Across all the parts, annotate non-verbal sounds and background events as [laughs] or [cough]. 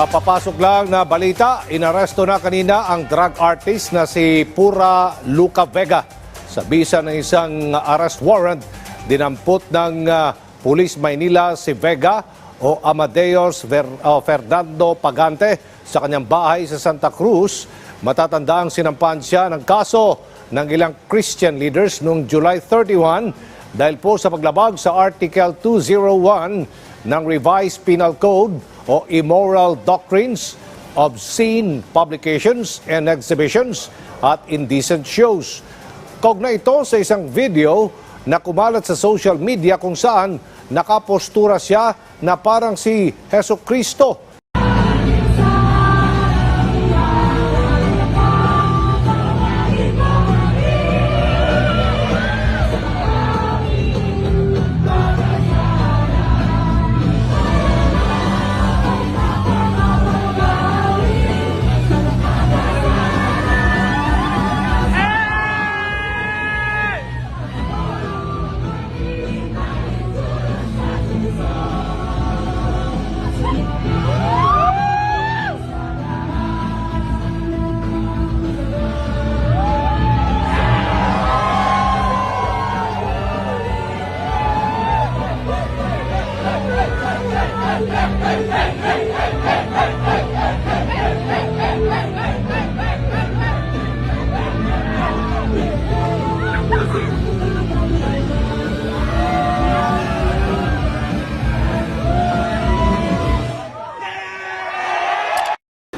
Papasok lang na balita, inaresto na kanina ang drug artist na si Pura Luca Vega. Sa bisa ng isang arrest warrant, dinampot ng ah, Pulis Maynila si Vega o Amadeus Ver- oh, Fernando Pagante sa kanyang bahay sa Santa Cruz. Matatanda ang sinampahan siya ng kaso ng ilang Christian leaders noong July 31 dahil po sa paglabag sa Article 201 ng Revised Penal Code o Immoral Doctrines, Obscene Publications and Exhibitions at Indecent Shows. Kaugna ito sa isang video na kumalat sa social media kung saan nakapostura siya na parang si Heso Kristo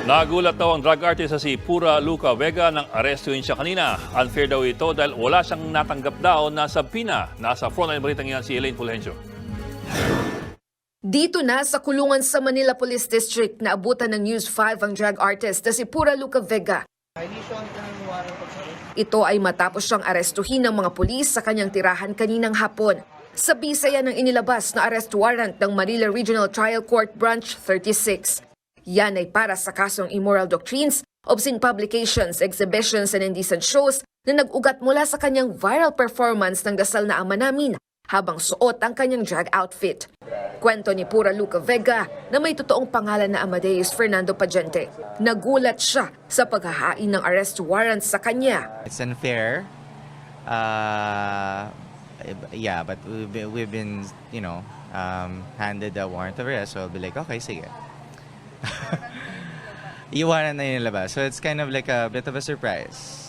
Nagulat daw ang drug artist na si Pura Luca Vega nang arestuin siya kanina. Unfair daw ito dahil wala siyang natanggap daw na sabina. Nasa frontline balitang yan si Elaine Fulgencio. Dito na sa kulungan sa Manila Police District na abutan ng News 5 ang drug artist na si Pura Luca Vega. Ito ay matapos siyang arestuhin ng mga pulis sa kanyang tirahan kaninang hapon. Sa bisaya ng inilabas na arrest warrant ng Manila Regional Trial Court Branch 36. Yan ay para sa kasong immoral doctrines, obscene publications, exhibitions, and indecent shows na nag-ugat mula sa kanyang viral performance ng dasal na ama namin habang suot ang kanyang drag outfit. Kwento ni Pura Luca Vega na may totoong pangalan na Amadeus Fernando Pagente. Nagulat siya sa paghahain ng arrest warrant sa kanya. It's unfair. Uh, yeah, but we've been, you know, um, handed a warrant of arrest, so I'll be like, okay, sige. [laughs] Iwanan na yung labas. So it's kind of like a bit of a surprise.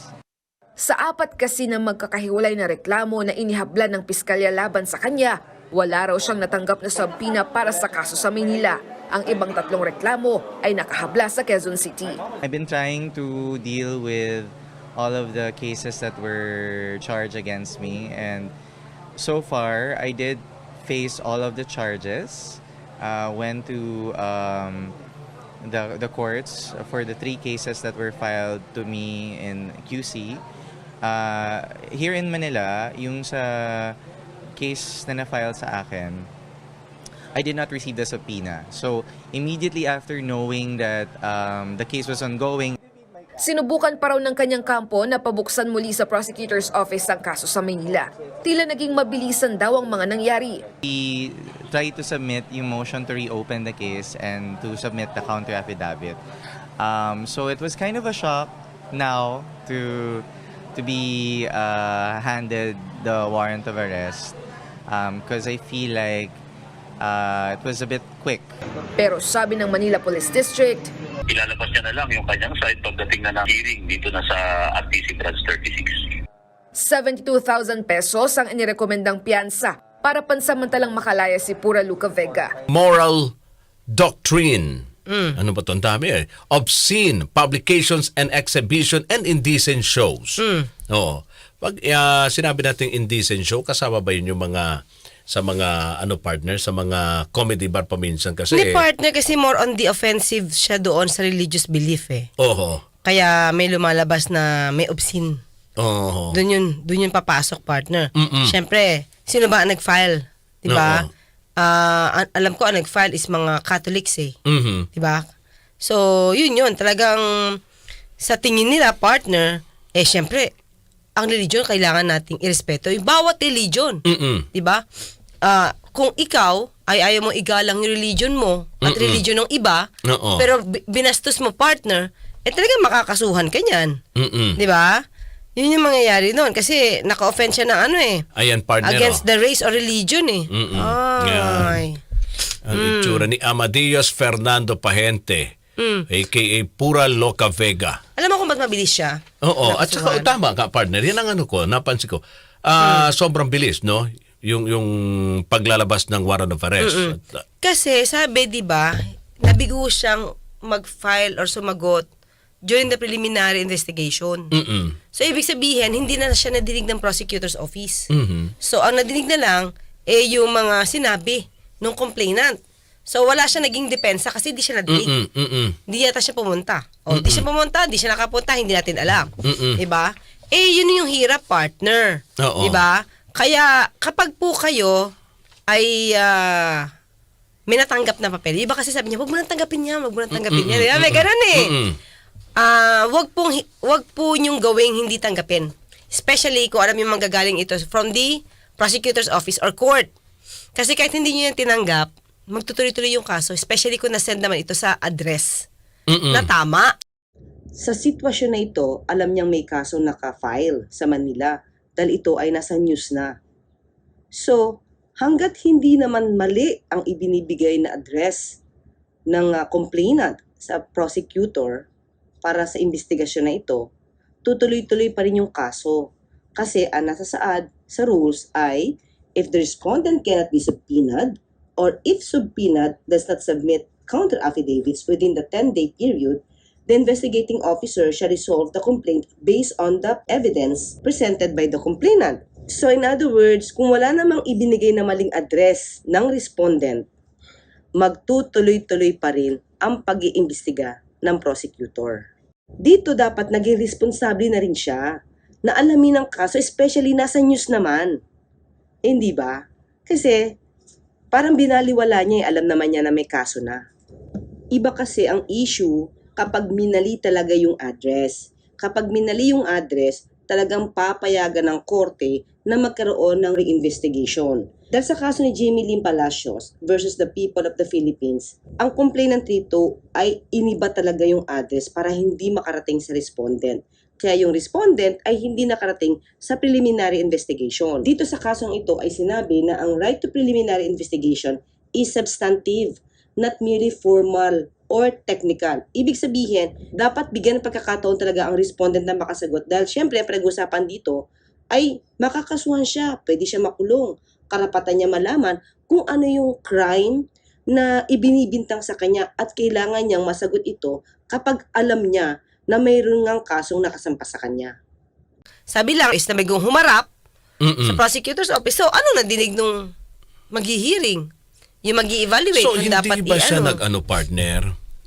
Sa apat kasi na magkakahiwalay na reklamo na inihablan ng piskalya laban sa kanya, wala raw siyang natanggap na sabpina para sa kaso sa Manila. Ang ibang tatlong reklamo ay nakahabla sa Quezon City. I've been trying to deal with all of the cases that were charged against me, and so far, I did face all of the charges. Uh, went to um, the the courts for the three cases that were filed to me in QC. Uh, here in Manila, yung sa case na na-file sa akin, I did not receive the subpoena. So immediately after knowing that um, the case was ongoing, Sinubukan pa raw ng kanyang kampo na pabuksan muli sa prosecutor's office ang kaso sa Manila. Tila naging mabilisan daw ang mga nangyari. we tried to submit yung motion to reopen the case and to submit the counter affidavit. Um, so it was kind of a shock now to to be uh, handed the warrant of arrest because I feel like uh, it was a bit quick. Pero sabi ng Manila Police District, ilalabas niya na lang yung kanyang side pagdating na ng hearing dito na sa RTC Branch 36. 72,000 pesos ang inirekomendang piyansa para pansamantalang makalaya si Pura Luca Vega. moral doctrine. Ano ba ito? Ang dami eh. Obscene publications and exhibition and indecent shows. Oo. Pag ah, sinabi natin indecent show, kasama ba yun yung mga sa mga ano partner sa mga comedy bar paminsan kasi Hindi partner kasi more on the offensive siya doon sa religious belief eh. Oho. Kaya may lumalabas na may obscene. Oho. Doon yun, doon yun papasok partner. Mm-mm. Siyempre, sino ba ang nag-file? 'Di ba? Oo. An- alam ko ang nag-file is mga Catholics eh. Mhm. 'Di ba? So, yun yun. Talagang sa tingin nila, partner, eh syempre, ang religion kailangan nating irespeto. Yung bawat religion. Mm-mm. 'di ba? Ah, kung ikaw ay ayaw mo igalang yung religion mo at Mm-mm. religion ng iba, Oo. pero bi- binastos mo partner, eh talagang makakasuhan ka niyan. Mm-mm. Di ba? Yun yung mangyayari noon kasi naka-offend siya ng ano eh. Ayan, partner. Against oh. the race or religion eh. Mm-mm. Ay. Ang Mm. itsura ni Amadillos Fernando Pahente, Mm. aka Pura Loca Vega. Alam mo kung ba't mabilis siya? Oo, at saka Nakasuhan? tama ka partner. Yan ang ano ko, napansin ko. Ah, Mm. sobrang bilis, no? Yung yung paglalabas ng warrant of arrest. At, ah, Kasi sabi, di ba, nabigo siyang mag-file or sumagot during the preliminary investigation. mm-mm. So, ibig sabihin, hindi na siya nadinig ng prosecutor's office. Mhm. So, ang nadinig na lang, eh, yung mga sinabi ng complainant. So, wala siya naging depensa kasi di siya nadinig. Mm-mm, yata siya pumunta. O, di siya pumunta, di siya nakapunta, hindi natin alam. Mm-mm. Diba? Eh, yun yung hirap, partner. Oo. Diba? Kaya, kapag po kayo ay ah, may natanggap na papel, iba kasi sabi niya, wag mo nang tanggapin yan, wag mo nang tanggapin yan. Diba? May ganun eh. Mm-mm. Ah, wag pong hi- wag po yung gawing hindi tanggapin. Especially kung alam yung manggagaling ito from the prosecutor's office or court. Kasi kahit hindi niyo yan tinanggap, magtutuloy-tuloy yung kaso, especially kung nasend naman ito sa address Mm-mm. na tama. Sa sitwasyon na ito, alam niyang may kaso naka-file sa Manila dahil ito ay nasa news na. So, hanggat hindi naman mali ang ibinibigay na address ng ah, complainant sa prosecutor para sa investigasyon na ito, tutuloy-tuloy pa rin yung kaso. Kasi ang nasa saad sa rules ay if the respondent cannot be subpoenaed or if subpoenaed does not submit counter affidavits within the 10-day period, the investigating officer shall resolve the complaint based on the evidence presented by the complainant. So in other words, kung wala namang ibinigay na maling address ng respondent, magtutuloy-tuloy pa rin ang pag-iimbestiga ng prosecutor. Dito dapat naging responsable na rin siya na alamin ang kaso, especially nasa news naman. Hindi ba? Kasi parang binaliwala niya, eh, alam naman niya na may kaso na. Iba kasi ang issue kapag minali talaga yung address. Kapag minali yung address, talagang papayagan ng korte na magkaroon ng reinvestigation. Dahil sa kaso ni Jamie Lynn Palacios versus the people of the Philippines, ang complainant rito ay iniba talaga yung address para hindi makarating sa respondent. Kaya yung respondent ay hindi nakarating sa preliminary investigation. Dito sa kasong ito ay sinabi na ang right to preliminary investigation is substantive, not merely formal or technical. Ibig sabihin, dapat bigyan ng pagkakataon talaga ang respondent na makasagot dahil syempre ang pinag-usapan dito ay makakasuhan siya, pwede siya makulong. Karapatan niya malaman kung ano yung crime na ibinibintang sa kanya at kailangan niyang masagot ito kapag alam niya na mayroon ngang kasong nakasampa sa kanya. Sabi lang is na may humarap Mm-mm. sa prosecutor's office. So, ano nadinig nung maghihiring? Yung mag evaluate So, kung hindi dapat ba siya i-ano, nag-ano partner?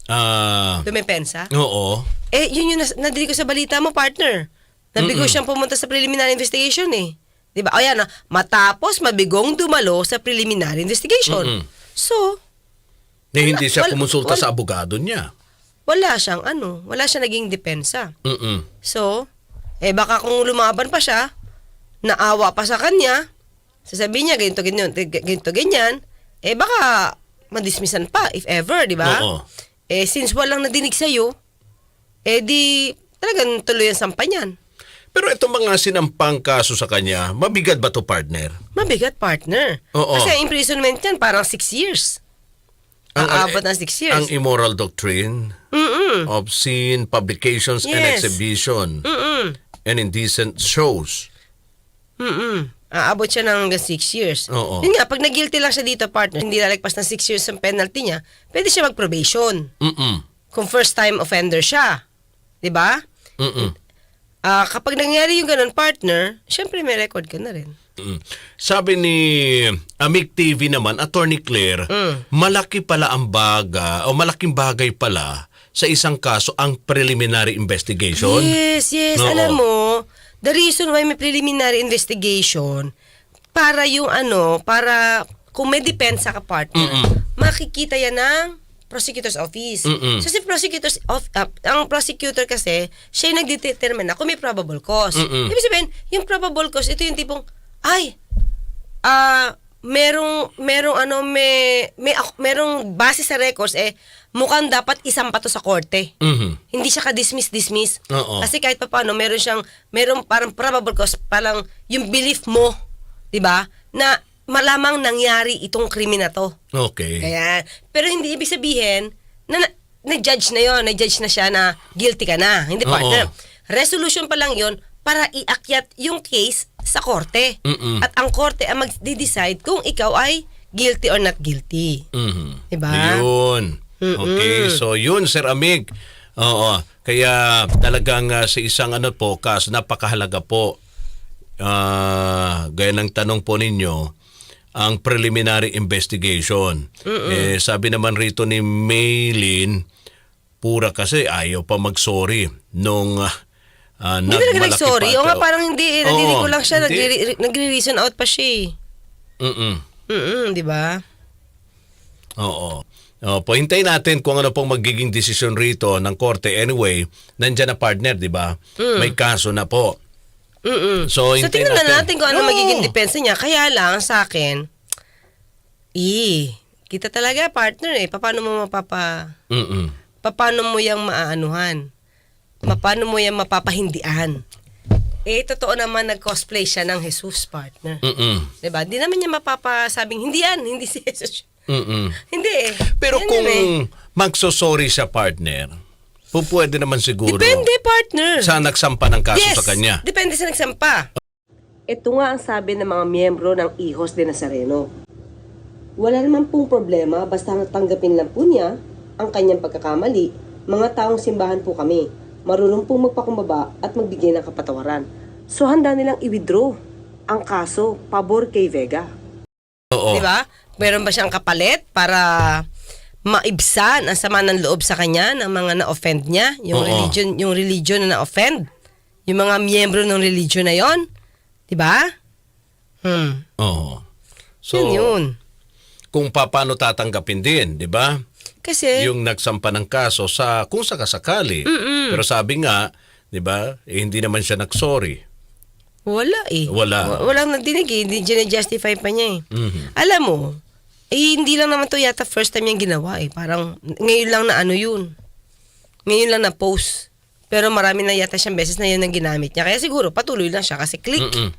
Ah, dumepensa? oo. Eh, yun yung nas- nadinig ko sa balita mo, partner. Nabigo siyang pumunta sa preliminary investigation eh. Di ba? O yan, ah, matapos mabigong dumalo sa preliminary investigation. Mm-mm. So, Na hindi siya wala- kumonsulta sa abogado niya. Wala siyang ano, wala siya naging depensa. Mm-mm. So, eh baka kung lumaban pa siya, naawa pa sa kanya, sasabihin niya ganito, ganyan, ganito, ganyan, eh baka madismissan pa, if ever, di ba? Oo. Eh, since walang nadinig sa'yo, eh di talagang tuloy ang sampa niyan. Pero itong mga sinampang kaso sa kanya, mabigat ba to partner? Mabigat, partner. Oo. Kasi imprisonment yan, parang six years. Aabot ng six years. Ang immoral doctrine, Mm-mm. obscene publications and Yes. exhibition, Mm-mm. and indecent shows. Mm-mm. Aabot siya ng hanggang six years. Oo. Yun nga, pag nag-guilty lang siya dito, partner, hindi lalagpas ng six years ang penalty niya, pwede siya mag-probation. Mm-mm. Kung first-time offender siya. 'Di ba? Mm-mm. Ah, kapag nangyari yung ganun, partner, syempre may record ka na rin. Mm. Sabi ni Amik TV naman, Attorney Claire, Mm. malaki pala ang baga, o malaking bagay pala sa isang kaso ang preliminary investigation. Yes, yes. Oo. Alam mo, the reason why may preliminary investigation, para yung ano, para kung may depensa ka partner, Mm-mm. makikita yan ng prosecutor's office. Mm-mm. So si prosecutor's of, uh, ang prosecutor kasi, siya yung nagdetermine na kung may probable cause. Mm-mm. Ibig sabihin, yung probable cause, ito yung tipong, ay, ah, merong merong ano may may merong base sa records eh mukhang dapat isang pa to sa korte. Mhm. Hindi siya ka-dismiss dismiss. Oo. Kasi kahit pa paano meron siyang merong parang probable cause parang yung belief mo, 'di ba? Na malamang nangyari itong krimen na to. Okay. Kaya pero hindi ibig sabihin na, na na-judge na 'yon, na-judge na siya na guilty ka na. Hindi partner. Resolution pa lang 'yon para iakyat yung case sa korte. Mm-mm. At ang korte ang mag-decide kung ikaw ay guilty or not guilty. Mhm. Diba? Yun. Okay, so yun Sir Amig. Oo. Kaya talagang ah, sa isang ano po, kaso napakahalaga po. Ah, gaya ng tanong po ninyo, ang preliminary investigation. Eh, sabi naman rito ni Maylin, pura kasi ayaw pa mag-sorry nung uh, Hindi talaga nag-sorry. O nga parang hindi. Eh, nadinig ko lang siya. Nagre- Nagre-reason out pa siya eh. Mm-mm. Mm-mm, di ba? Oo. O, po, hintayin natin kung ano pong magiging desisyon rito ng korte. Anyway, nandyan na partner, di ba? May kaso na po. Mm-mm. So, So, tingnan na natin. natin kung ano Oo. magiging depensa niya. Kaya lang, sa akin, eh, kita talaga, partner eh. Paano mo mapapa... Mm-mm. Paano mo yung maaanuhan? Paano mo yung mapapahindian? Eh, totoo naman nag-cosplay siya ng Jesus, partner. Mm-mm. Diba? Di naman niya mapapasabing, hindi yan, hindi si Jesus. Mm-mm. Hindi eh. Pero Yan kung eh. magsosorry sa partner, po pwede naman siguro Depende, partner. sa nagsampa ng kaso yes, sa kanya. depende sa nagsampa. Ito nga ang sabi ng mga miyembro ng Ihos de Nazareno. Wala naman pong problema basta natanggapin lang po niya ang kanyang pagkakamali. Mga taong simbahan po kami. Marunong pong magpakumbaba at magbigay ng kapatawaran. So handa nilang i-withdraw ang kaso pabor kay Vega. Oo. Di ba? Meron ba siyang kapalit para maibsan ang sama ng loob sa kanya ng mga na-offend niya? Yung Oo. religion, yung religion na na-offend? Yung mga miyembro ng religion na yon? Di ba? Hmm. Oo. So, yun yun. kung paano tatanggapin din, di ba? Kasi, Yung nagsampa ng kaso sa kung sakasakali. Pero sabi nga, di ba, eh, hindi naman siya nagsorry. wala eh. Wala. Wa- Walang nadinig eh. Hindi justify pa niya eh. Mhm. Alam mo, eh, hindi lang naman to yata first time niyang ginawa eh. Parang ngayon lang na ano yun. Ngayon lang na post. Pero marami na yata siyang beses na yun ang ginamit niya. Kaya siguro patuloy lang siya kasi click. Mm-mm.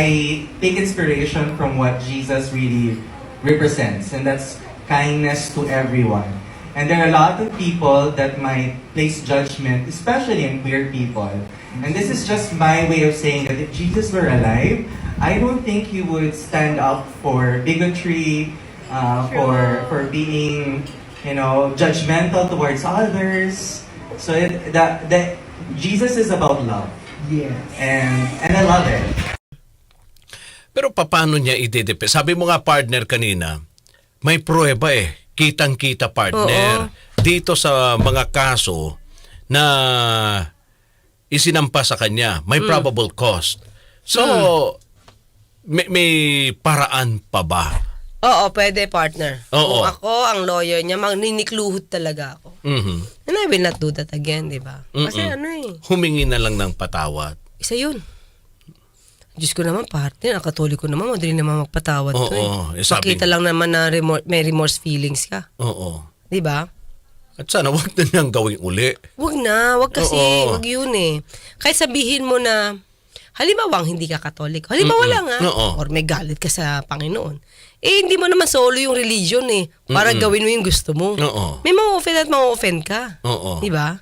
I take inspiration from what Jesus really represents, and that's kindness to everyone. And there are a lot of people that might place judgment, especially in queer people. And this is just my way of saying that if Jesus were alive, I don't think he would stand up for bigotry, uh, for for being, you know, judgmental towards others. So it, that that Jesus is about love. Yes. And and I love it. Pero paano niya idedepe? Sabi mo nga partner kanina, may pruweba eh. Kitang-kita partner. Dito sa mga kaso na isinampa sa kanya, may probable cause. So, may, may paraan pa ba? Oo, pwede partner. Oo. Kung ako, ang lawyer niya, magninikluhod talaga ako. Mhm. And I will not do that again, di ba? Kasi Mm-mm. ano eh, Humingi na lang ng patawad. isa yun. Diyos ko naman, partner, ang katoliko naman, madali naman magpatawad to Oo, eh. eh, sabi- Pakita lang naman na remor- may remorse feelings ka. Oo. Di ba? At sana wag na niyang gawing uli. Wag na, wag kasi, Oo. wag yun eh. Kahit sabihin mo na, halimbawa hindi ka katoliko, halimbawa Mm-mm. lang ha, Oo. or may galit ka sa Panginoon, eh hindi mo naman solo yung religion eh, para Mm-mm. gawin mo yung gusto mo. Oo. May ma-offend at ma-offend ka. Oo. Di ba?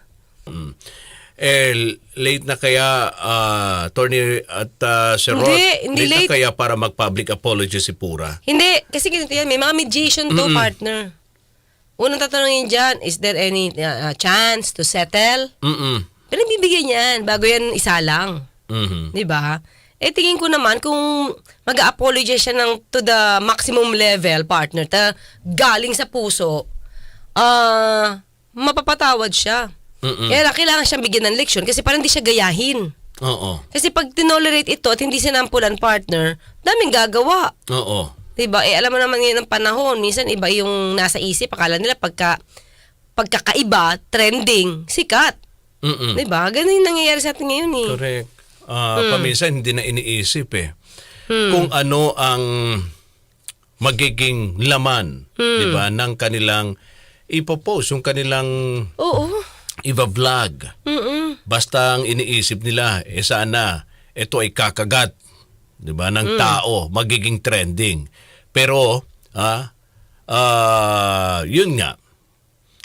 Eh, late na kaya, ah, attorney at uh, Sir Rod, Hindi, hindi na late. kaya para mag-public apology si Pura? Hindi, kasi ganito yan, may mga mediation to, partner. Unang tatanungin dyan, is there any uh, uh, chance to settle? Mm-mm. Pero bibigyan yan, bago yan isa lang. Mhm. Di ba? Eh, tingin ko naman kung mag-apologize siya ng to the maximum level, partner, ta galing sa puso, ah, mapapatawad siya. Mm-mm. Kaya lang, kailangan siyang bigyan ng leksyon kasi parang hindi siya gayahin. Oo. Kasi pag tinolerate ito at hindi sinampulan partner, daming gagawa. Oo. 'Di ba? Eh alam mo naman ngayon ng panahon, minsan iba yung nasa isip, akala nila pagka pagkakaiba, trending, sikat. Mm-mm. 'Di ba? Ganun yung nangyayari sa atin ngayon eh. Correct. Ah, Paminsan hindi na iniisip eh. Hmm. Kung ano ang magiging laman, Hmm. 'di ba, ng kanilang ipopost, yung kanilang Oo. Iba-vlog. Mm-mm. Basta ang iniisip nila, eh sana ito ay kakagat, 'di ba, ng Hmm. tao, magiging trending. Pero ah ah, yun nga.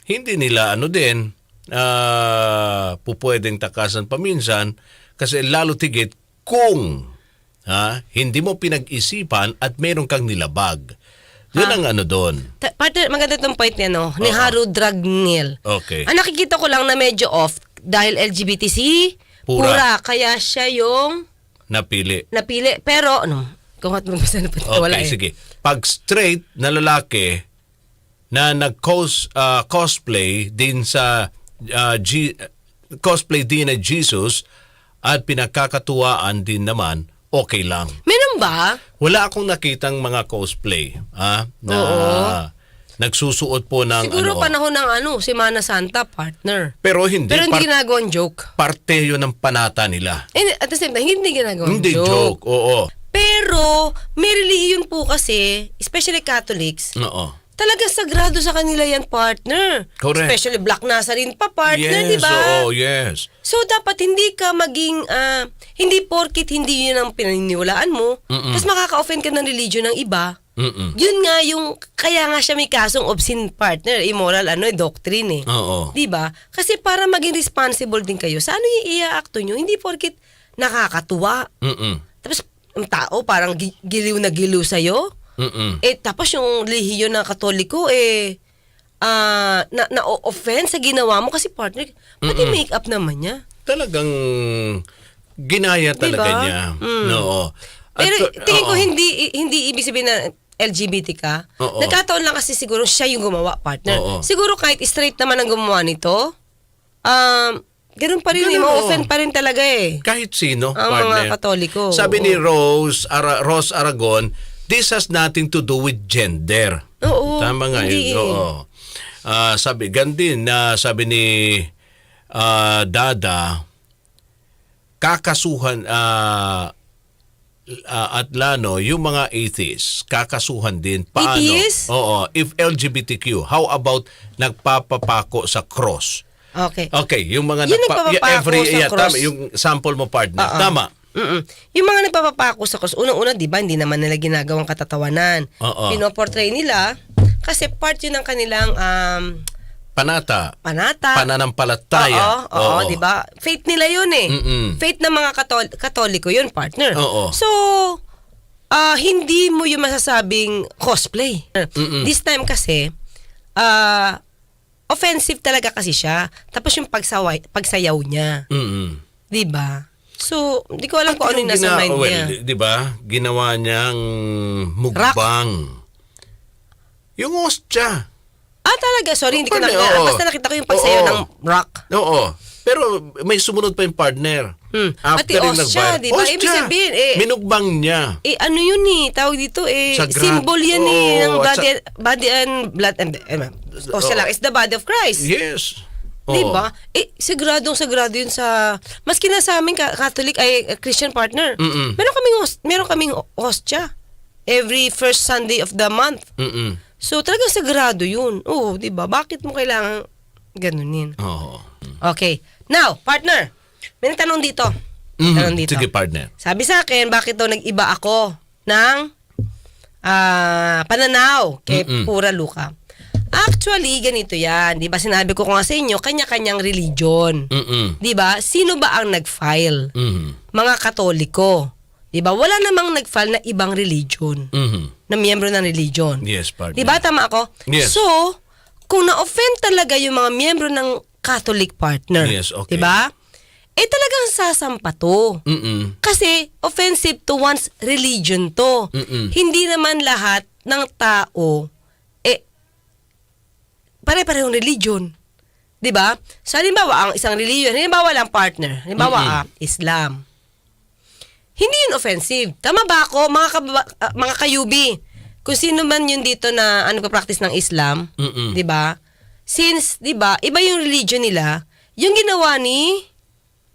Hindi nila ano din ah pupwedeng takasan paminsan kasi lalo tigit kung ha, hindi mo pinag-isipan at meron kang nilabag. Yun ang ano doon. Ta- partner, maganda itong point niya, no? Ni Haru Dragnil. Okay. Ang nakikita ko lang na medyo off dahil LGBTC, Pura. pura. Kaya siya yung Napili. napili. Pero, ano, kung at magbasa na Okay, wala eh. sige. Pag straight na lalaki na nag-cos ah, cosplay din sa ah, G- cosplay din na Jesus at pinagkakatuwaan din naman, okay lang. Meron ba? Wala akong nakitang mga cosplay ah, na nagsusuot po ng Siguro ano. panahon ng ano, Semana Santa, partner. pero hindi, Pero hindi par- ginagawang joke. parte yun ng panata nila. And at the same time, hindi ginagawang Hindi joke. Oo. Pero, may religion po kasi, especially Catholics, Oo. Talaga sagrado sa kanila yan, partner. Correct. Especially Black Nazarene pa, partner, yes, di ba? oo, yes. So, dapat hindi ka maging, ah, hindi porkit hindi yun ang pinaniniwalaan mo, tapos makaka-offend ka ng religion ng iba, Mm-mm. yun nga yung, kaya nga siya may kasong obscene partner, immoral, ano, eh, doctrine eh. Oo. Di ba? Kasi para maging responsible din kayo, sa ano yung i-aakto nyo, hindi porkit nakakatuwa. Mm-mm. Tapos, ang tao parang gi- giliw na giliw sa'yo. Mm-mm. Eh, tapos yung lihiyon na katoliko, eh, ah na, na-offend sa ginawa mo kasi partner, pati make-up naman niya. talagang ginaya talaga Diba? niya. Mm. No. At, Pero tingin ko oo. hindi hindi ibig sabihin na LGBT ka. Oo. Nagkataon lang kasi siguro siya yung gumawa, partner. Oo. Siguro kahit straight naman ang gumawa nito, um, ganun pa rin, Ganun, eh, oo. ma-offend pa rin talaga eh. kahit sino, Ang partner. mga Katoliko, Sabi oo. ni Rose, Ara, Rose Aragon, this has nothing to do with gender. Oo, Tama nga hindi yun. Oo. Ah, sabi, gandin na sabi ni ah, Dada, kakasuhan ah, ah, at Lano, yung mga atheists, kakasuhan din. Paano? Atheists? Oo. If LGBTQ, how about nagpapapako sa cross? Okay. Okay, yung mga Yung nagpa- every, sa yeah, cross. tama, yung sample mo partner. Oo. Tama. Mm-mm. Yung mga nagpapapako sa cross, unang-una, di ba, hindi naman nila ginagawang katatawanan. Oo. Pinoportray nila kasi part yun ng kanilang um, Panata. panata. Pananampalataya. Oo, oo, di ba? Faith nila yun eh. Mm-mm. Faith ng mga katol- katoliko yun, partner. Oo. So, ah hindi mo yung masasabing cosplay. Mm-mm. This time kasi, ah offensive talaga kasi siya. Tapos yung pagsaway, pagsayaw niya. Mm-mm. Di ba? So, hindi ko alam kung ano yung nasa Gina- mind well, niya. di, di ba? Ginawa niyang mukbang. Yung ostya. Ah, talaga? Sorry, hindi ko Partner, nakita. oo. Basta nakita ko yung pagsayaw Oo. ng rock. Oo. Pero may sumunod pa yung partner. Hmm. Pati yung ostya, di ba? Ibig Ostya. sabihin, eh, Minukbang niya. Eh, ano yun eh, tawag dito eh, Sagrado. symbol yan eh, ng Oo, body, sa- body and blood, and, eh, o siya Oo. lang, is the body of Christ. Yes. Oo. ba? Eh, sagradong sagrado yun sa, maski na sa aming Catholic ay Christian partner, Mm-mm. meron kaming, host, meron kaming hostya every first Sunday of the month. Mm-mm. So, talagang sagrado yun. Oo, di ba? Bakit mo kailangan ganunin? Oo. Okay. Now, partner, may tanong dito. May Mhm. tanong dito. Sige, partner. Sabi sa akin, bakit daw nag-iba ako ng ah, pananaw kay Mm-mm. Pura Luka? Actually, ganito yan. Di ba sinabi ko nga sa inyo, kanya-kanyang religion. Mm-mm. Di ba? Sino ba ang nag-file? Mhm. Mga katoliko. Di ba? Wala namang nag-file na ibang religion. Mhm. Na miyembro ng religion. Yes, partner. Di ba? Tama ako? Yes. So, kung na-offend talaga yung mga miyembro ng Catholic partner. Yes, okay. Di ba? Eh talagang sasampa to. Mm-mm. Kasi offensive to one's religion to. Mm-mm. Hindi naman lahat ng tao pare-parehong religion. 'Di ba? So halimbawa ang isang religion, halimbawa lang partner, halimbawa ah, Islam. Hindi yun offensive. Tama ba ako mga kababa- ah, mga kayubi? Kung sino man yun dito na ano practice ng Islam. 'di ba? Since 'di ba, iba yung religion nila, yung ginawa ni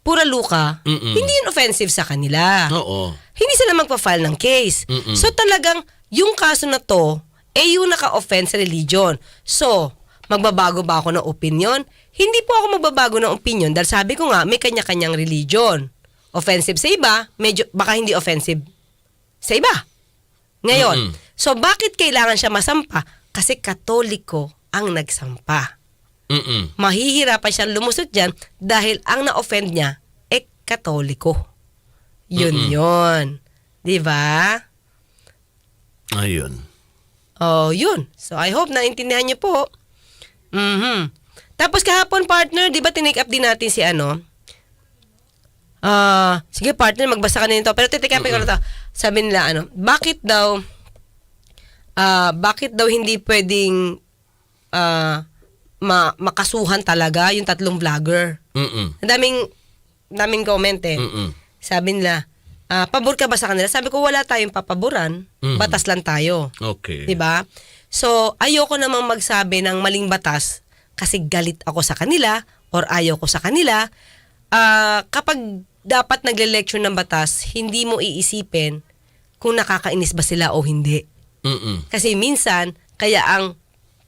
Pura Luka, Mm-mm. hindi yun offensive sa kanila Oo. hindi sila magpa-file ng case. Mm-mm. So talagang yung kaso na to, eh yung naka-offense sa religion. So, magbabago ba ako ng opinion? Hindi po ako magbabago ng opinion dahil sabi ko nga, may kanya-kanyang religion. Offensive sa iba, medyo, baka hindi offensive sa iba. Ngayon, Mm-mm. so bakit kailangan siya masampa? Kasi katoliko ang nagsampa Mm-mm. mahihirapan siyang lumusot dyan dahil ang na-offend niya, eh, katoliko. Yun Mm-mm. yun. Di ba? Ayun. Oh, yun. So, I hope naintindihan niyo po. Mhm. Tapos kahapon, partner, di ba tinake up din natin si ano? Ah, sige partner, magbasa ka na nito. Pero titake upin ko na to. Sabi nila, ano, bakit daw, ah, bakit daw hindi pwedeng ah, ma- makasuhan talaga yung tatlong vlogger? Mm-mm. Ang daming, daming comment eh. Mm-mm. Sabi nila, ah, pabor ka ba sa kanila? Sabi ko, wala tayong papaboran. Mhm. Batas lang tayo. Okay. 'Di ba? So, ayoko namang magsabi ng maling batas kasi galit ako sa kanila or ayaw ko sa kanila. Ah, kapag dapat nagle-lecture ng batas, hindi mo iisipin kung nakakainis ba sila o hindi. Mm-mm. Kasi minsan, kaya ang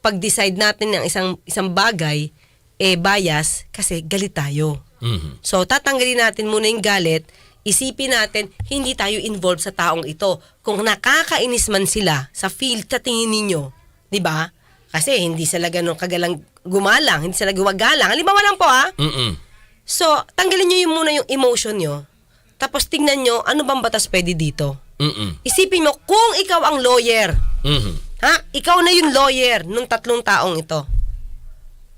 pag-decide natin ng isang isang bagay eh bias kasi galit tayo. Mhm. So, tatanggalin natin muna yung galit, isipin natin, hindi tayo involved sa taong ito. Kung nakakainis man sila sa field sa tingin ninyo, di ba? Kasi hindi sila ganun kagalang gumalang, hindi sila gumagalang. Halimbawa lang po ha. Mm-mm. So, tanggalin nyo yung muna yung emotion nyo. Tapos tingnan nyo, ano bang batas pwede dito? Mm-mm. Isipin mo, kung ikaw ang lawyer, Mhm. ha? Ikaw na yung lawyer nung tatlong taong ito.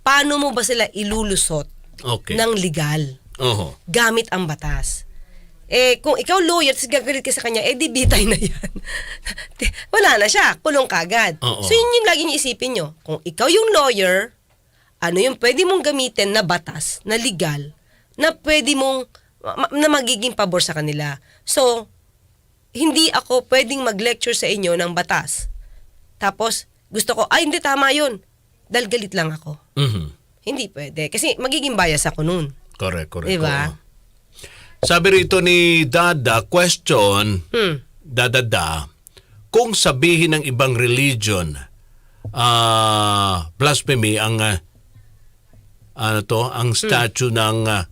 Paano mo ba sila ilulusot Okay. ng legal? Oho. gamit ang batas. Eh, kung ikaw lawyer, tapos gagalit ka sa kanya, eh di bitay na yan. [laughs] Wala na siya, kulong kagad. Oo. So yun yung lagi niyo isipin nyo. Kung ikaw yung lawyer, ano yung pwede mong gamitin na batas, na legal, na pwede mong, na magiging pabor sa kanila. So, hindi ako pwedeng mag-lecture sa inyo ng batas. Tapos, gusto ko, ay hindi tama yun. Dahil galit lang ako. Mhm. Hindi pwede. Kasi magiging bias ako nun. Correct, correct. Diba? oo. Sabi rito ni Dada, question, Hmm. Dadada, kung sabihin ng ibang religion, ah blasphemy ang ah, ano to, ang statue ng ah,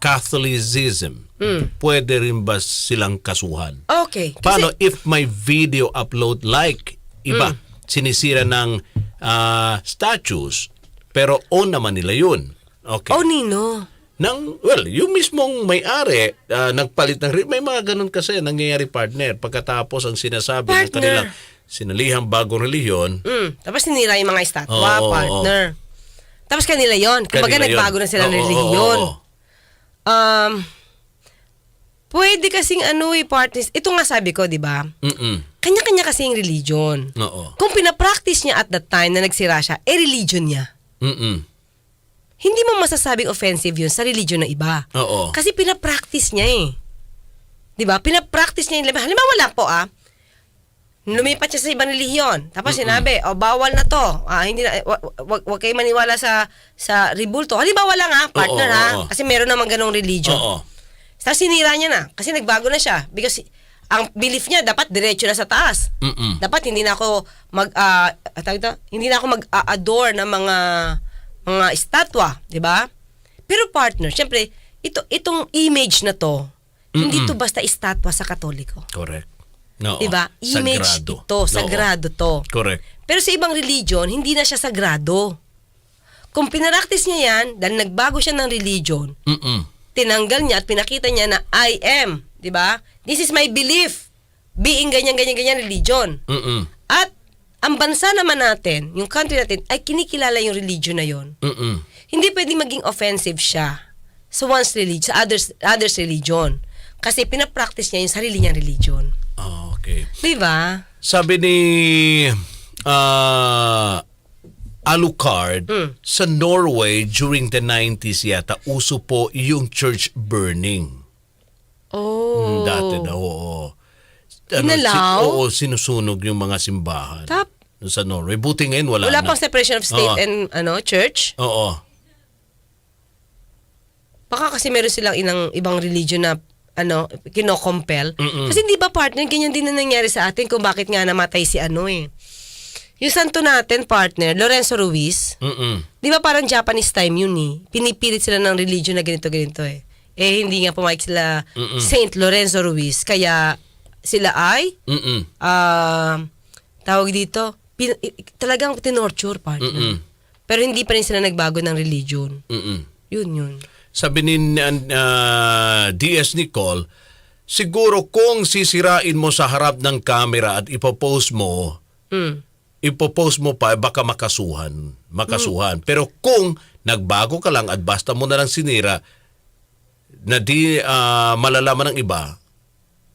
Catholicism, pwede rin ba silang kasuhan? Okay. Kasi, Paano if may video upload like iba sinisira ng ah, statues pero own naman nila yun. Okay. Oh, Nino. Nang, well, yung mismong may-ari, ah, nagpalit ng, may mga ganun kasi nangyayari partner. Pagkatapos ang sinasabi ng Partner. kanilang sinalihang bagong reliyon, Mm. Tapos sinira yung mga estatwa, oo, partner. Tapos kanila yon. Kumbaga nagbago na sila ng Oo, oo, religion. oo. Um, pwede kasing ano eh, partners. Ito nga sabi ko, di ba? Kanya-kanya kasi yung religion. Oo. Kung pinapractice niya at that time na nagsira siya, eh religion niya. Mm-mm. Hindi mo masasabing offensive yun sa religion na iba. Oo. Kasi pinapractice niya eh. 'Di ba? Pinapractice niya yung Halimbawa lang po ah, lumipat siya sa ibang relihiyon. Tapos sinabi, oh, bawal na to. Ah, hindi na, wag, wag, wag kayo maniwala sa sa ribulto. Halimbawa lang ha, partner Oo, ha. oo. Kasi meron namang ganong religion. Oo. Tapos sinira niya na. Kasi nagbago na siya. Because ang belief niya dapat diretso na sa taas. Mm-mm. Dapat hindi na ako mag ah, tawag ito? hindi na ako mag-adore ng mga mga estatwa, 'di ba? Pero partner, syempre, ito itong image na to, hindi Mm-mm. to basta estatwa sa Katoliko. Correct. No. 'Di ba? Image Sagrado. ito, sagrado to. Correct. Pero sa ibang religion, hindi na siya sagrado. Kung pinaraktis niya yan, dahil nagbago siya ng religion, Mm-mm. tinanggal niya at pinakita niya na I am, 'di ba? This is my belief. Being ganyan ganyan ganyan religion. Mm-mm. At ang bansa naman natin, yung country natin ay kinikilala yung religion na yon. Mm-mm. Hindi pwedeng maging offensive siya sa one's religion, sa others others religion. Kasi pinapractice niya yung sarili niyang religion. Ah, okay. 'Di ba? Sabi ni ah Alucard, sa Norway during the 90s yata, uso po yung church burning. Oh. Mm, Dati daw, oo. Inalaw? oo, sinusunog yung mga simbahan. Tap. Sa Norway. Buti ngayon wala, Wala na. pang separation of state Oo. and ano church. Oo. Baka kasi meron silang inang ibang religion na ano, kino-compel. Mm-mm. Kasi di ba partner, ganyan din na nangyari sa atin kung bakit nga namatay si ano eh. Yung santo natin, partner, Lorenzo Ruiz, Mm-mm. di ba parang Japanese time yun eh. Pinipilit sila ng religion na ganito-ganito eh. Eh, hindi nga pumayag sila Mm-mm. Saint Lorenzo Ruiz. Kaya sila ay, Mm-mm. ah, tawag dito, pin- talagang tinorture, partner. Mm-mm. Pero hindi pa rin sila nagbago ng religion. Mm-mm. Yun yun. Sabi ni uh, DS Nicole, siguro kung sisirain mo sa harap ng camera at ipopost mo, Mm. ipopost mo pa, baka makasuhan. Makasuhan. Pero kung nagbago ka lang at basta mo na lang sinira, na di ah, malalaman ng iba,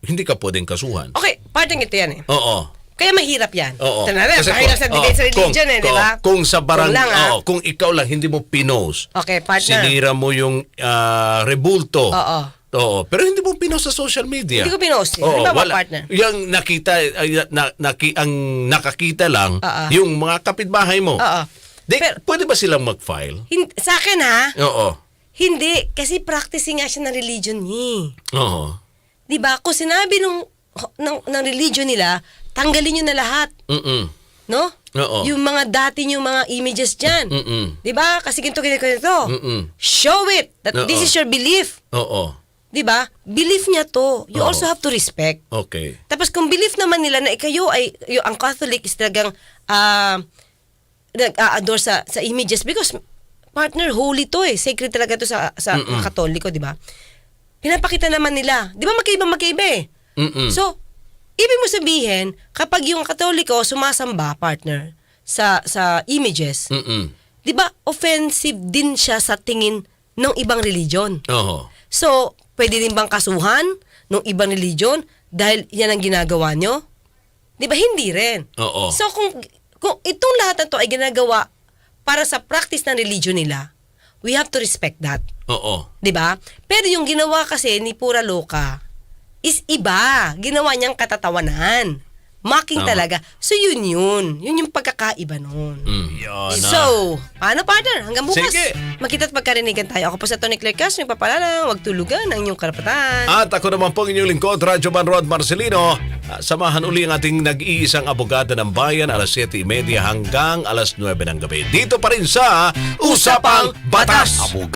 hindi ka pwedeng kasuhan. Okay, partner ito yan eh. Oo. Kaya mahirap yan. Oo. Ito na rin, Kasi mahirap kung- sa debate sa oo, religion kung- eh, di ba? Kung, sa barang, Kung lang, ah. oo, kung ikaw lang hindi mo pinost, Okay, partner. sinira mo yung ah, rebulto. Oo. Oo. Pero hindi mo pinost sa social media. Hindi ko pinost eh. Oo, Halimbawa, partner. Yung nakita, ay, na, naki, ang nakakita lang, Oo. yung mga kapitbahay mo. Oo. Di, Pero- pwede ba silang mag-file? Hin- sa akin ha, Oo. hindi. Kasi practicing nga siya ng religion niya. Oo. Di ba? Kung sinabi nung, ng, ng religion nila, tanggalin nyo na lahat. Mm-mm. No? Oo. Yung mga dati yung mga images dyan. Mm-mm. Di ba? Kasi ganito, ganito, ganito. Mm-mm. Show it that Oo. this is your belief. Oo. Di ba? Belief niya to. You Oo. also have to respect. Okay. Tapos kung belief naman nila na kayo ay yung ang Catholic is talagang ah nag-a-adore sa sa images because partner holy to eh. Sacred talaga to sa sa mga Katoliko, di ba? Pinapakita naman nila. Di ba magkaiba magkaiba eh. Mm-mm. So, ibig mo sabihin, kapag yung Katoliko sumasamba, partner, sa sa images, Mm-mm. di ba offensive din siya sa tingin ng ibang religion. Oo. So, pwede din bang kasuhan ng ibang religion dahil yan ang ginagawa nyo? Di ba? Hindi rin. Oo. So, kung, kung itong lahat na to ay ginagawa para sa practice ng religion nila, we have to respect that. Oo. Di ba? Pero yung ginawa kasi ni Pura Loka is iba. Ginawa niyang katatawanan. Mocking Tama. talaga. So, yun yun. Yun yung pagkakaiba nun. Mm. Yan na. So, paano partner? Hanggang bukas. Sige. Makita't magkarinigan tayo. Ako po sa Tony Claire Castro, yung papalala, huwag tulugan ang inyong karapatan. At ako naman po ang inyong lingkod, Radyo Man Rod Marcelino. Ah, Samahan uli ang ating nag-iisang abogada ng bayan alas 7.30 hanggang alas 9 ng gabi. Dito pa rin sa Usapang Batas!